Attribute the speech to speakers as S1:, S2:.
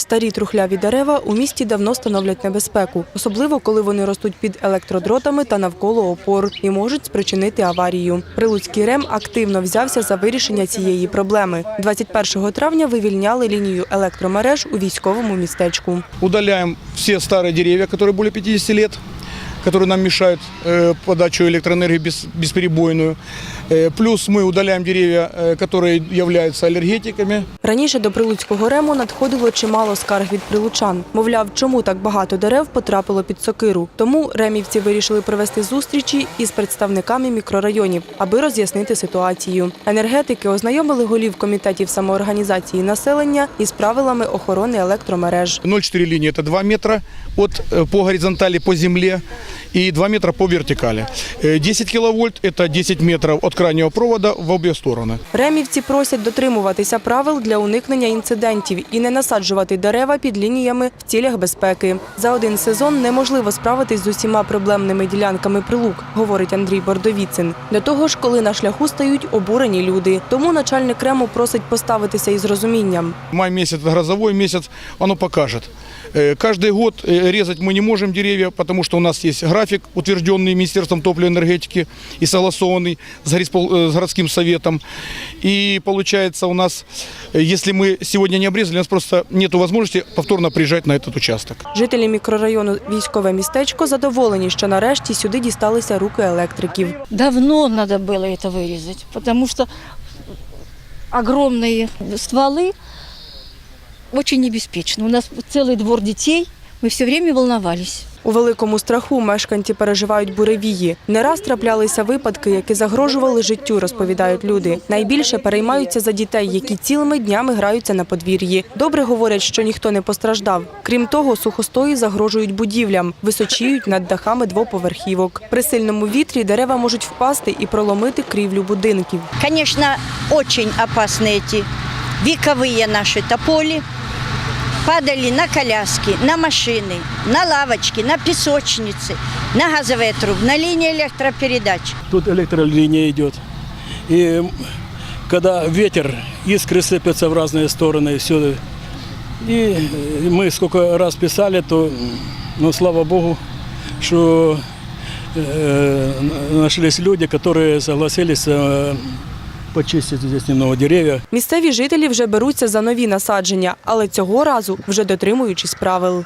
S1: Старі трухляві дерева у місті давно становлять небезпеку, особливо коли вони ростуть під електродротами та навколо опор і можуть спричинити аварію. Прилуцький РЕМ активно взявся за вирішення цієї проблеми. 21 травня вивільняли лінію електромереж у військовому містечку.
S2: Удаляємо всі старі дерева, які були 50 лет, которые нам мешают э, подачу электроэнергии без, бесперебойную. Э, плюс мы удаляем деревья, э, которые являются аллергетиками.
S1: Раніше до Прилуцького РЕМу надходило чимало скарг від прилучан. Мовляв, чому так багато дерев потрапило під сокиру. Тому ремівці вирішили провести зустрічі із представниками мікрорайонів, аби роз'яснити ситуацію. Енергетики ознайомили голів комітетів самоорганізації населення із правилами охорони електромереж.
S2: 0,4 линии – это 2 метра от, э, по горизонтали по земле и 2 метра по вертикали. Э, 10 киловольт – это 10 метров от крайнего провода в обе стороны.
S1: Ремівці просять дотримуватися правил для уникнення інцидентів і не насаджувати дерева під лініями в цілях безпеки. За один сезон неможливо справитись з усіма проблемними ділянками прилук, говорить Андрій Бордовіцин. До того ж, коли на шляху стають обурені люди. Тому начальник Рему просить поставитися із розумінням.
S2: Май месяц – это грозовой месяц, оно покажет. Э, Каждый год э, резать мы не можем деревья, потому что у нас есть график, утвержденный Министерством топлива и энергетики и согласованный с гориспол- э, с городским советом. И получается у нас, э, если мы сегодня не обрезали, у нас просто нет возможности повторно приезжать на этот участок.
S1: Жителі мікрорайону військове містечко задоволені, що нарешті сюди дісталися руки електриків.
S3: Давно надо было это вырезать, потому что огромные стволы очень небеспечны. У нас целый двор детей, мы все время волновались.
S1: У великому страху мешканці переживають буревії. Не раз траплялися випадки, які загрожували життю, розповідають люди. Найбільше переймаються за дітей, які цілими днями граються на подвір'ї. Добре говорять, що ніхто не постраждав. Крім того, сухостої загрожують будівлям, височіють над дахами двоповерхівок. При сильному вітрі дерева можуть впасти і проломити крівлю будинків.
S4: Конечно, очень опасны эти вековые наши тополи. Падали на коляски, на машины, на лавочки, на песочницы, на газовые трубы, на линии электропередач.
S5: Тут электролиния идет. И когда ветер, искры сыпятся в разные стороны, все. И мы сколько раз писали, то, ну, слава Богу, что э, нашлись люди, которые согласились э, почистить тут немного дерев'я.
S1: Місцеві жителі вже беруться за нові насадження, але цього разу вже дотримуючись правил.